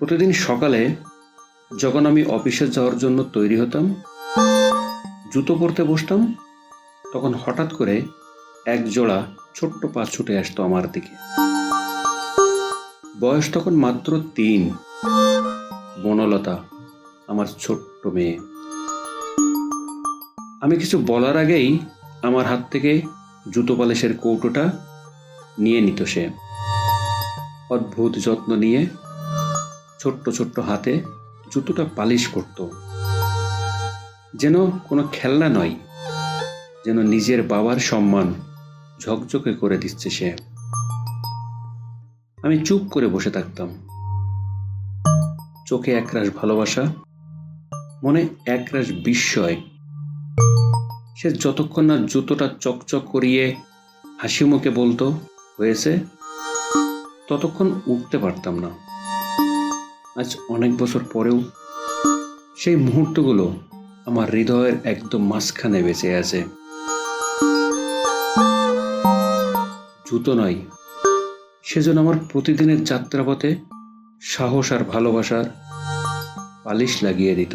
প্রতিদিন সকালে যখন আমি অফিসে যাওয়ার জন্য তৈরি হতাম, জুতো পরতে বসতাম, তখন হঠাৎ করে এক জোড়া ছোট্ট পা ছুটে আসতো আমার দিকে। বয়স তখন মাত্র তিন। বনলতা, আমার ছোট্ট মেয়ে। আমি কিছু বলার আগেই আমার হাত থেকে জুতো পালিশের কৌটোটা নিয়ে নিত সে। অদ্ভুত যত্ন নিয়ে ছোট্ট ছোট্ট হাতে জুতোটা পালিশ করত। যেন কোনো খেলনা নয়, যেন নিজের বাবার সম্মান ঝকঝকে করে দিচ্ছে সে। আমি চুপ করে বসে থাকতাম। চোখে একরাশ ভালোবাসা, মনে একরাশ বিস্ময়। সে যতক্ষণ না জুতোটা চকচক করিয়ে হাসি মুখে বলতো, হয়েছে? ততক্ষণ উঠতে পারতাম না। আজ অনেক বছর পরেও সেই মুহূর্তগুলো আমার হৃদয়ের একদম মাঝখানে বেঁচে আছে। জুতো নয়, সেজন্য আমার প্রতিদিনের যাত্রাপথে সাহস আর ভালোবাসার পালিশ লাগিয়ে দিত।